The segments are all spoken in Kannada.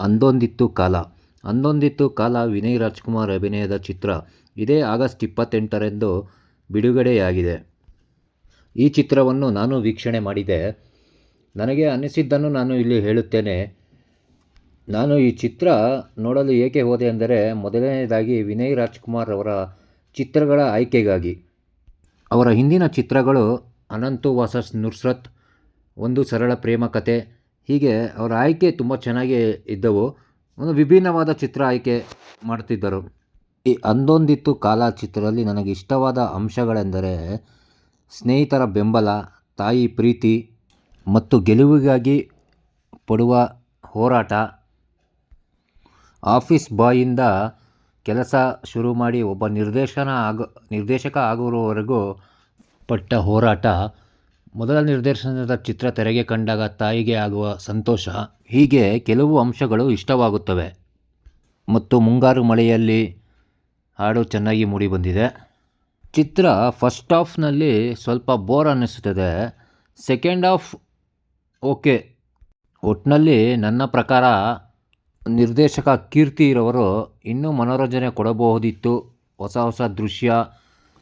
ಅಂದೊಂದಿತ್ತು ಕಾಲ. ಅಂದೊಂದಿತ್ತು ಕಾಲ ವಿನಯ್ ರಾಜ್ಕುಮಾರ್ ಅಭಿನಯದ ಚಿತ್ರ. ಇದೇ ಆಗಸ್ಟ್ ಇಪ್ಪತ್ತೆಂಟರಂದು ಬಿಡುಗಡೆಯಾಗಿದೆ. ಈ ಚಿತ್ರವನ್ನು ನಾನು ವೀಕ್ಷಣೆ ಮಾಡಿದೆ. ನನಗೆ ಅನ್ನಿಸಿದ್ದನ್ನು ನಾನು ಇಲ್ಲಿ ಹೇಳುತ್ತೇನೆ. ನಾನು ಈ ಚಿತ್ರ ನೋಡಲು ಏಕೆ ಹೋದೆ ಅಂದರೆ, ಮೊದಲನೆಯದಾಗಿ ವಿನಯ್ ರಾಜ್ಕುಮಾರ್ ಅವರ ಚಿತ್ರಗಳ ಆಯ್ಕೆಗಾಗಿ. ಅವರ ಹಿಂದಿನ ಚಿತ್ರಗಳು ಅನಂತು ವಾಸಸ್ ನುಸ್ರತ್, ಒಂದು ಸರಳ ಪ್ರೇಮ ಕತೆ ಹೀಗೆ ಅವರ ಆಯ್ಕೆ ತುಂಬ ಚೆನ್ನಾಗಿ ಇದ್ದವು. ಒಂದು ವಿಭಿನ್ನವಾದ ಚಿತ್ರ ಆಯ್ಕೆ ಮಾಡ್ತಿದ್ದರು. ಈ ಅಂದೊಂದಿತ್ತು ಕಾಲ ಚಿತ್ರದಲ್ಲಿ ನನಗೆ ಇಷ್ಟವಾದ ಅಂಶಗಳೆಂದರೆ ಸ್ನೇಹಿತರ ಬೆಂಬಲ, ತಾಯಿ ಪ್ರೀತಿ ಮತ್ತು ಗೆಲುವಿಗಾಗಿ ಪಡುವ ಹೋರಾಟ. ಆಫೀಸ್ ಬಾಯಿಂದ ಕೆಲಸ ಶುರು ಮಾಡಿ ಒಬ್ಬ ನಿರ್ದೇಶನ ಆಗ ನಿರ್ದೇಶಕ ಆಗುವವರೆಗೂ ಪಟ್ಟ ಹೋರಾಟ. ಮೊದಲ ನಿರ್ದೇಶನದ ಚಿತ್ರ ತೆರೆಗೆ ಕಂಡಾಗ ತಾಯಿಗೆ ಆಗುವ ಸಂತೋಷ, ಹೀಗೆ ಕೆಲವು ಅಂಶಗಳು ಇಷ್ಟವಾಗುತ್ತವೆ. ಮತ್ತು ಮುಂಗಾರು ಮಳೆಯಲ್ಲಿ ಹಾಡು ಚೆನ್ನಾಗಿ ಮೂಡಿಬಂದಿದೆ ಚಿತ್ರ ಫಸ್ಟ್ ಹಾಫ್ನಲ್ಲಿ ಸ್ವಲ್ಪ ಬೋರ್ ಅನ್ನಿಸುತ್ತದೆ. ಸೆಕೆಂಡ್ ಹಾಫ್ ಓಕೆ ಒಟ್ಟಿನಲ್ಲಿ ನನ್ನ ಪ್ರಕಾರ ನಿರ್ದೇಶಕ ಕೀರ್ತಿ ಇರೋವರು ಇನ್ನೂ ಮನೋರಂಜನೆ ಕೊಡಬಹುದಿತ್ತು. ಹೊಸ ಹೊಸ ದೃಶ್ಯ,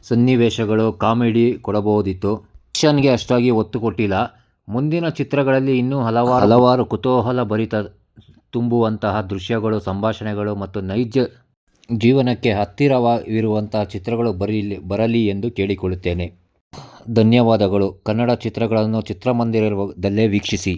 ಸನ್ನಿವೇಶಗಳು, ಕಾಮಿಡಿ ಕೊಡಬಹುದಿತ್ತು. ಆ್ಯಕ್ಷನ್ಗೆ ಅಷ್ಟಾಗಿ ಒತ್ತು ಕೊಟ್ಟಿಲ್ಲ. ಮುಂದಿನ ಚಿತ್ರಗಳಲ್ಲಿ ಇನ್ನೂ ಹಲವಾರು ಹಲವಾರು ಕುತೂಹಲ ಭರಿತ ತುಂಬುವಂತಹ ದೃಶ್ಯಗಳು ಸಂಭಾಷಣೆಗಳು ಮತ್ತು ನೈಜ ಜೀವನಕ್ಕೆ ಹತ್ತಿರವಾಗಿರುವಂತಹ ಚಿತ್ರಗಳು ಬರಲಿ ಬರಲಿ ಎಂದು ಕೇಳಿಕೊಳ್ಳುತ್ತೇನೆ. ಧನ್ಯವಾದಗಳು. ಕನ್ನಡ ಚಿತ್ರಗಳನ್ನು ಚಿತ್ರಮಂದಿರದಲ್ಲೇ ವೀಕ್ಷಿಸಿ.